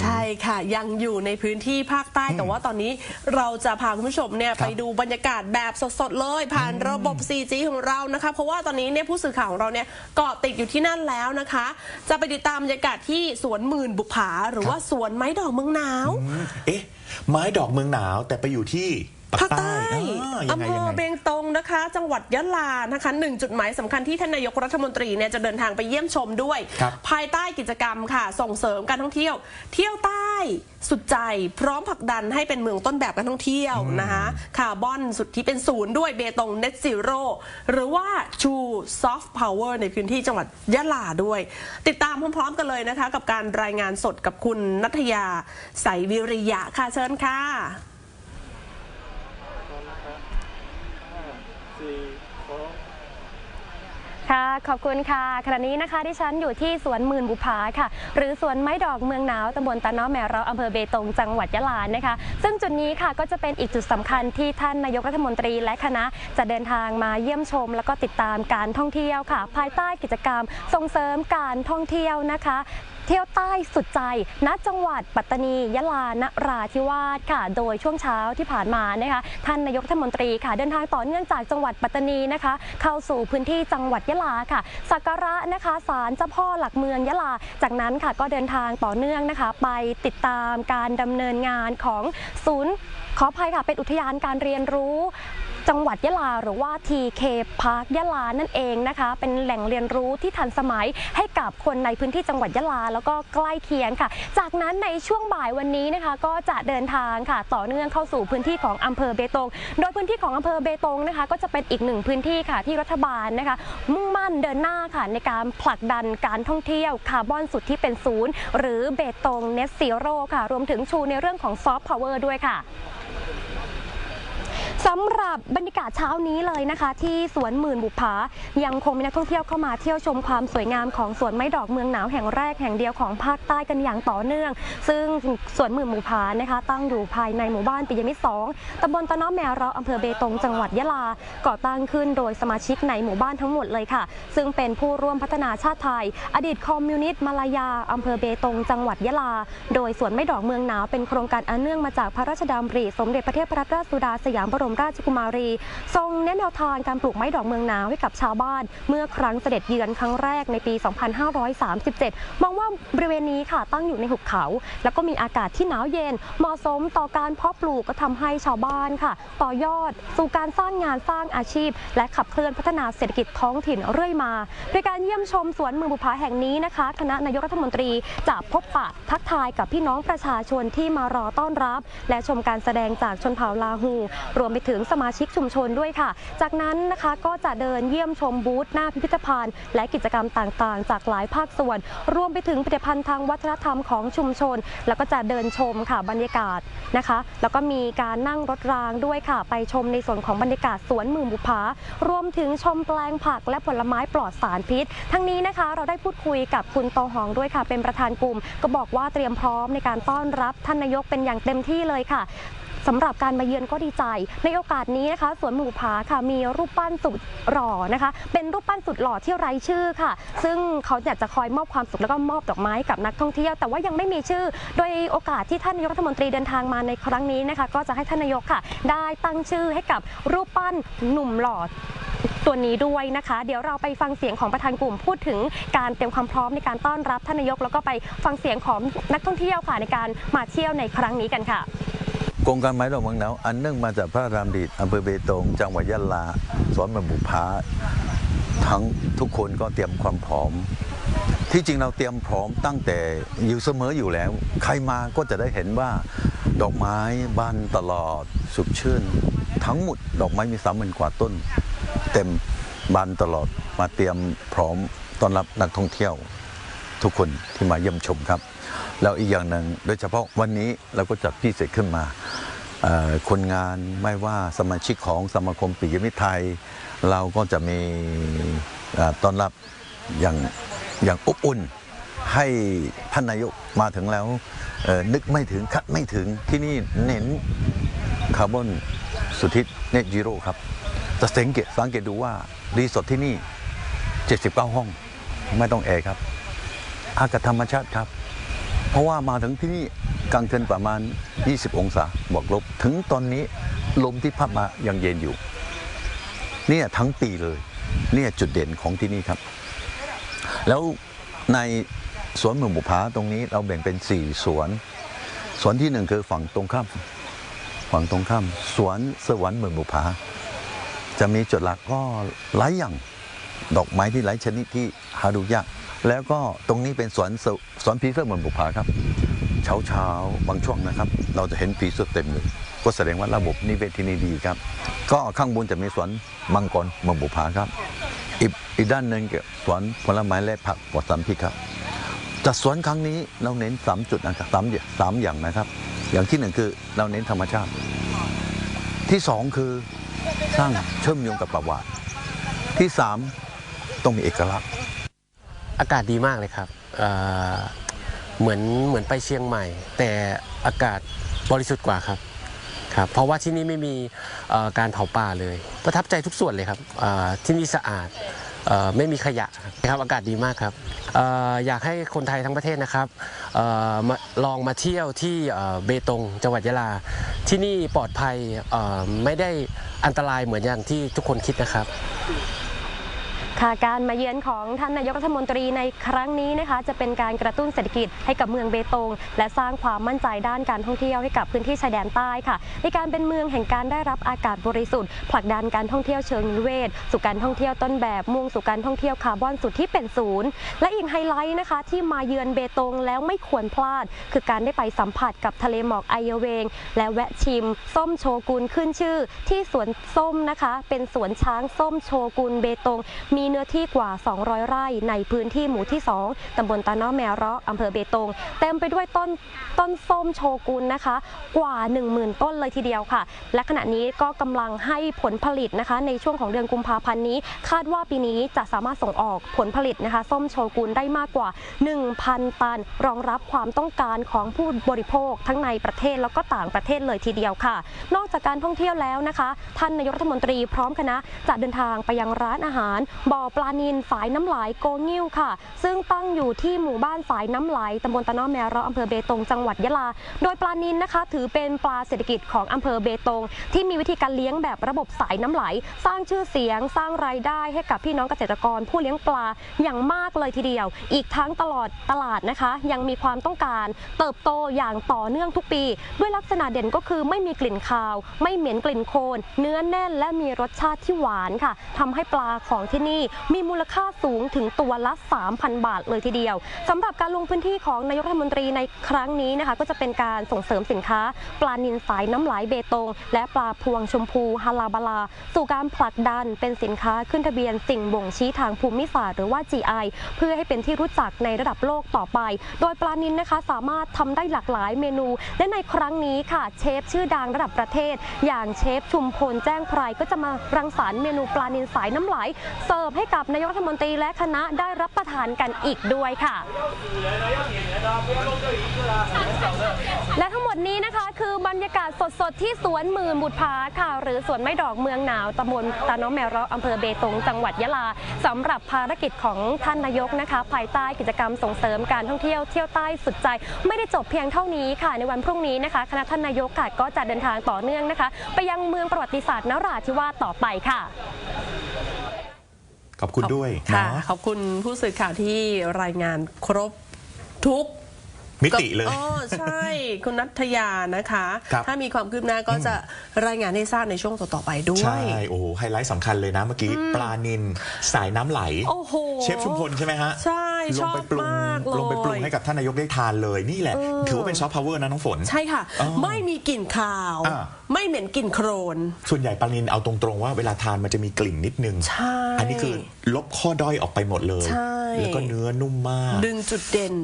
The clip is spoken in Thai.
ใช่ค่ะ ยังอยู่ในพื้นที่ภาคใต้แต่ว่าตอนนี้เราจะพาคุณผู้ชมเนี่ยไปดูบรรยากาศแบบสดๆเลย ผ่านระบบ 4G ของเรานะคะเพราะว่าตอนนี้เนี่ยผู้สื่อข่าวของเราเนี่ยเกาะติดอยู่ที่นั่นแล้วนะคะ จะไปติดตามบรรยากาศที่สวนหมื่นบุผาหรือว่าสวนไม้ดอกเมืองหนาวเอ๊ะ ไม้ดอกเมืองหนาวแต่ไปอยู่ที่ปาก ภาคใต้ใต้อ่ายังอำไงเภยังอไงเบงตงนะคะ จังหวัดยะลานะคะหนึ่งจุดหมายสำคัญที่ท่านนายกรัฐมนตรีเนี่ยจะเดินทางไปเยี่ยมชมด้วยครับภายใต้กิจกรรมค่ะ ส่งเสริมการท่องเที่ยว เที่ยวใต้สุดใจ พร้อมผลักดันให้เป็นเมืองต้นแบบการท่องเที่ยวนะคะคาร์บอนสุดที่เป็นศูนย์ด้วยเบตงเน็ตซีโร่หรือว่าชูซอฟต์พาวเวอร์ในพื้นที่จังหวัดยะลาด้วย ติดตามพร้อมๆกันเลยนะคะ กับการรายงานสดกับคุณนัทยาใสวิริยะค่ะเชิญค่ะ the ค่ะ ขอบคุณค่ะ ขณะนี้นะคะที่ฉันอยู่ที่สวนหมื่นบุภาค่ะ หรือสวนไม้ดอกเมืองหนาวตำบลตาน้อแมเราอำเภอเบตงจังหวัดยะลานะคะ ซึ่งจุดนี้ค่ะก็จะเป็นอีกจุดสำคัญที่ท่านนายกรัฐมนตรีและคณะ จะเดินทางมาเยี่ยมชม แล้วก็ติดตามการท่องเที่ยวค่ะ ภายใต้กิจกรรมส่งเสริมการท่องเที่ยวนะคะเที่ยวใต้สุดใจ ณ จังหวัดปัตตานี ยะลา นราธิวาส ค่ะ โดยช่วงเช้าที่ผ่านมานะคะ ท่านนายกรัฐมนตรีค่ะ เดินทางต่อเนื่องจากจังหวัดปัตตานีนะคะ เข้าสู่พื้นที่จังหวัดยะลาค่ะ สักการะนะคะศาลเจ้าพ่อหลักเมืองยะลา จากนั้นค่ะก็เดินทางต่อเนื่องนะคะ ไปติดตามการดำเนินงานของศูนย์ขออภัยค่ะเป็นอุทยานการเรียนรู้ จังหวัดยะลาหรือว่า TK Park ยะลานั่นเองนะคะ เป็นแหล่งเรียนรู้ที่ทันสมัยให้กับคนในพื้นที่จังหวัดยะลาแล้วก็ใกล้เคียงค่ะ จากนั้นในช่วงบ่ายวันนี้นะคะ ก็จะเดินทางค่ะ ต่อเนื่องเข้าสู่พื้นที่ของอำเภอเบตง โดยพื้นที่ของอำเภอเบตงนะคะ ก็จะเป็นอีกหนึ่งพื้นที่ค่ะที่รัฐบาลนะคะ มุ่งมั่นเดินหน้าค่ะในการผลักดันการท่องเที่ยวคาร์บอนสุดที่เป็นศูนย์หรือเบตงเนสซีโร่ค่ะ รวมถึงชูในเรื่องของซอฟต์พาวเวอร์ด้วยค่ะ สำหรับบรรยากาศเช้านี้เลยนะคะ ที่สวนหมื่นบุภายังคงมีนักท่องเที่ยวเข้ามาเที่ยวชมความสวยงามของสวนไม้ดอกเมืองหนาวแห่งแรกแห่งเดียวของภาคใต้กันอย่างต่อเนื่อง ซึ่งสวนหมื่นบุภานะคะ ตั้งอยู่ภายในหมู่บ้านปิยมิตรสองตำบลตะน้อแมเราอำเภอเบตงจังหวัดยะลาก่อตั้งขึ้นโดยสมาชิกในหมู่บ้านทั้งหมดเลยค่ะ ซึ่งเป็นผู้ร่วมพัฒนาชาติไทย อดีตคอมมิวนิสต์มาลายาอำเภอเบตงจังหวัดยะลา โดยสวนไม้ดอกเมืองหนาวเป็นโครงการอันเนื่องมาจากพระราชดำริสมเด็จพระเทพรัตนราชสุดาสยามบรมราชกุมารี ทรงแนะแนวทางการปลูกไม้ดอกเมืองหนาวให้กับชาวบ้าน เมื่อครั้งเสด็จเยือนครั้งแรกในปี 2537 มองว่าบริเวณนี้ค่ะตั้งอยู่ในหุบเขา แล้วก็มีอากาศที่หนาวเย็น เหมาะสมต่อการเพาะปลูกก็ทำให้ชาวบ้านค่ะ ต่อยอดสู่การสร้างงานสร้างอาชีพ และขับเคลื่อนพัฒนาเศรษฐกิจท้องถิ่นเรื่อยมา โดยการเยี่ยมชมสวนเมืองบุพาแห่งนี้นะคะ คณะนายกรัฐมนตรีจะพบปะทักทายกับพี่น้องประชาชนที่มารอต้อนรับ และชมการแสดงจากชนเผ่าลาฮูรวมไปถึงถึงสมาชิกชุมชนด้วยค่ะ จากนั้นนะคะก็จะเดินเยี่ยมชมบูธหน้าพิพิธภัณฑ์ และกิจกรรมต่างๆ จากหลายภาคส่วน รวมไปถึงผลิตภัณฑ์ทางวัฒนธรรมของชุมชน แล้วก็จะเดินชมค่ะบรรยากาศนะคะ แล้วก็มีการนั่งรถรางด้วยค่ะ ไปชมในส่วนของบรรยากาศสวนหมื่นบุพารวมถึงชมแปลงผักและผลไม้ปลอดสารพิษ ทั้งนี้นะคะเราได้พูดคุยกับคุณโตหองด้วยค่ะ เป็นประธานกลุ่ม ก็บอกว่าเตรียมพร้อมในการต้อนรับท่านนายกเป็นอย่างเต็มที่เลยค่ะ สำหรับการมาเยือนก็ดีใจ ในโอกาสนี้นะคะสวนหมู่ผาค่ะมีรูปปั้นสุดหล่อนะคะ เป็นรูปปั้นสุดหล่อที่ไร้ชื่อค่ะ ซึ่งเขาอยากจะคอยมอบความสุขแล้วก็มอบดอกไม้กับนักท่องเที่ยว แต่ว่ายังไม่มีชื่อ โดยโอกาสที่ท่านนายกรัฐมนตรีเดินทางมาในครั้งนี้นะคะ ก็จะให้ท่านนายกค่ะ ได้ตั้งชื่อให้กับรูปปั้นหนุ่มหล่อตัวนี้ด้วยนะคะ เดี๋ยวเราไปฟังเสียงของประธานกลุ่มพูดถึงการเตรียมความพร้อมในการต้อนรับท่านนายก แล้วก็ไปฟังเสียงของนักท่องเที่ยวค่ะในการมาเที่ยวในครั้งนี้กันค่ะ โครงการไม้ดอกเมืองหนาวอันเนื่องมาจากพระรามดีอำเภอเบตง จังหวัดยะลาสวนมันบุพาทั้งทุกคนก็เตรียมความพร้อม ที่จริงเราเตรียมพร้อมตั้งแต่อยู่เสมออยู่แล้ว ใครมาก็จะได้เห็นว่าดอกไม้บานตลอดสุดชื่น ทั้งหมดดอกไม้มีสามหมื่นกว่าต้น เต็มบานตลอดมาเตรียมพร้อมต้อนรับนักท่องเที่ยว ทุกคนที่มาเยี่ยมชมครับ แล้วอีกอย่างหนึ่งโดยเฉพาะวันนี้เราก็จัดพิเศษขึ้นมา คนงานไม่ว่าสมาชิกของสมาคมปิยมิตรไทย เราก็จะมีต้อนรับอย่างอย่างอบอุ่น ให้ท่านนายกมาถึงแล้วนึกไม่ถึงคัดไม่ถึงที่นี่เน้นคาร์บอนสุทธิเนจีโร่ครับจะสังเกตสังเกตดูว่ารีสอร์ทที่นี่ 79 ห้องไม่ต้องแอร์ครับ อากาศธรรมชาติครับ เพราะว่ามาถึงที่นี่ กลางคืนประมาณ 20 องศาบวกลบ ถึงตอนนี้ลมที่พัดมายังเย็นอยู่ เนี่ยทั้งปีเลย เนี่ยจุดเด่นของที่นี่ครับ แล้วในสวนเมืองบุพาตรงนี้เราแบ่งเป็น 4 สวน สวนที่หนึ่งคือฝั่งตรงข้าม ฝั่งตรงข้าม สวนสวรรค์เมืองบุพาจะมีจุดหลักก็หลายอย่างดอกไม้ที่หลายชนิดที่หาดูยาก แล้วก็ตรงนี้เป็นสวนสวสวนผีเสื้อเมืองบุพาครับ เช้าเช้าๆ บางช่วงนะครับ เราจะเห็นผีเสื้อเต็มเลยก็แสดงว่าระบบนิเวศที่นี่ดีครับ ก็ข้างบนจะมีสวนมังกรมืองบุพาครับ อีกอีกด้านหนึ่งเกี่ยวสวนผลไม้และผักปลอดสารพิษครับจัดสวนครั้งนี้เราเน้นสามจุดนะครับสามอย่างสามอย่างนะครับ อย่างที่หนึ่งคือเราเน้นธรรมชาติ ที่สองคือสร้างเชื่อมโยงกับประวัติที่สามต้องมีเอกลักษณ์ อากาศดีมากเลยครับ เหมือนเหมือนไปเชียงใหม่ แต่อากาศบริสุทธิ์กว่าครับครับ เพราะว่าที่นี่ไม่มีการเผาป่าเลย ประทับใจทุกส่วนเลยครับที่นี่สะอาดไม่มีขยะครับอากาศดีมากครับออยากให้คนไทยทั้งประเทศนะครับออลองมาเที่ยวที่เบตงจังหวัดยะลา ที่นี่ปลอดภัยไม่ได้อันตรายเหมือนอย่างที่ทุกคนคิดนะครับ ค่ะการมาเยือนของท่านนายกรัฐมนตรีในครั้งนี้นะคะ จะเป็นการกระตุ้นเศรษฐกิจให้กับเมืองเบตง และสร้างความมั่นใจด้านการท่องเที่ยวให้กับพื้นที่ชายแดนใต้ค่ะ ในการเป็นเมืองแห่งการได้รับอากาศบริสุทธิ์ ผลักดันการท่องเที่ยวเชิงนิเวศ สู่การท่องเที่ยวต้นแบบมุ่งสู่การท่องเที่ยวคาร์บอนสุดที่เป็นศูนย์และอีกไฮไลท์นะคะ ที่มาเยือนเบตงแล้วไม่ควรพลาด คือการได้ไปสัมผัสกับทะเลหมอกไอเยเวง และแวะชิม ส้มโชกุนขึ้นชื่อ ที่สวนส้มนะคะ เป็นสวนช้างส้มโชกุนเบตงมีเนื้อที่กว่า 200 ไร่ในพื้นที่หมู่ที่ 2ตำบลตาน้อแมราะอำเภอเบตง เต็มไปด้วยต้นต้นส้มโชกุนนะคะ กว่า 10,000 ต้นเลยทีเดียวค่ะ และขณะนี้ก็กำลังให้ผลผลิตนะคะ ในช่วงของเดือนกุมภาพันธ์นี้ คาดว่าปีนี้จะสามารถส่งออกผลผลิตนะคะ ส้มโชกุนได้มากกว่า 1,000 ตัน รองรับความต้องการของผู้บริโภคทั้งในประเทศแล้วก็ต่างประเทศเลยทีเดียวค่ะ นอกจากการท่องเที่ยวแล้วนะคะ ท่านนายกรัฐมนตรีพร้อมคณะจะเดินทางไปยังร้านอาหารบอปลานินฝายน้ำไหลโกงิ้วค่ะ ซึ่งตั้งอยู่ที่หมู่บ้านฝายน้ำไหลตำบลตะน้อแมราะอำเภอเบตงจังหวัดยะลา โดยปลานินนะคะ ถือเป็นปลาเศรษฐกิจของอำเภอเบตง ที่มีวิธีการเลี้ยงแบบระบบสายน้ำไหล สร้างชื่อเสียง สร้างรายได้ให้กับพี่น้องเกษตรกรผู้เลี้ยงปลาอย่างมากเลยทีเดียว อีกทั้งตลอดตลาดนะคะ ยังมีความต้องการ เติบโตอย่างต่อเนื่องทุกปี ด้วยลักษณะเด่นก็คือไม่มีกลิ่นคาว ไม่เหม็นกลิ่นโคลนเนื้อแน่นและมีรสชาติที่หวานค่ะทำให้ปลาของที่นี่มีมูลค่าสูงถึงตัวละ 3,000 บาทเลยทีเดียวสำหรับการลงพื้นที่ของนายกรัฐมนตรีในครั้งนี้นะคะ ก็จะเป็นการส่งเสริมสินค้า ปลานินสายน้ำไหลเบตง และปลาพวงชมพูฮาลาบาลา สู่การผลักดันเป็นสินค้าขึ้นทะเบียนสิ่งบ่งชี้ทางภูมิศาสตร์หรือว่า GI เพื่อให้เป็นที่รู้จักในระดับโลกต่อไป โดยปลานินนะคะสามารถทำได้หลากหลายเมนู และในครั้งนี้ค่ะเชฟชื่อดังระดับประเทศ อย่างเชฟชุมพลแจ้งไพรก็จะมารังสรรค์เมนูปลานินสายน้ำไหลเสิร์ฟให้กับนายกรัฐมนตรีและคณะได้รับประทานกันอีกด้วยค่ะ และทั้งหมดนี้นะคะคือบรรยากาศสดๆ ที่สวนหมื่นบุตรพาค่ะ หรือสวนไม้ดอกเมืองหนาวตำบลตาน้องแมวเราะอำเภอเบตงจังหวัดยะลาสำหรับภารกิจของท่านนายกนะคะ ภายใต้กิจกรรมส่งเสริมการท่องเที่ยวเที่ยวใต้สุดใจ ไม่ได้จบเพียงเท่านี้ค่ะ ในวันพรุ่งนี้นะคะคณะท่านนายกค่ะก็จะเดินทางต่อเนื่องนะคะ ไปยังเมืองประวัติศาสตร์นราธิวาสต่อไปค่ะ ขอบคุณด้วยค่ะนะขอบคุณผู้สื่อข่าวที่รายงานครบทุก มิติเลย อ๋อใช่ คุณนัทยานะคะ ครับถ้ามีความคืบหน้าก็จะรายงานให้ทราบในช่วงต่อ ๆ ไปด้วใช่ ย โอ้โหไฮไลท์สำคัญเลยนะเมื่อกี้ ปลานิน สายน้ำไหล โอ้โห เชฟชุมพลใช่ไหมฮะ ใช่ ลชงอบไปปรุงมากเลย ลงไปปรุงให้กับท่านนายกได้ทานเลยนี่แหละ ถือว่าเป็นซอฟต์พาวเวอร์นะน้องฝน ใช่ค่ะ อ๋อไม่มีกลิ่นคาว อ่า ไม่เหม็นกลิ่นโครน ส่วนใหญ่ปลานินเอาตรงๆว่าเวลาทานมันจะมีกลิ่นนิดนึง ใช่อันนี้คือลบข้อด้อยออกไปหมดเลย ใช่ แล้วก็เนื้อนุ่มมาก ดึงจุดเด่น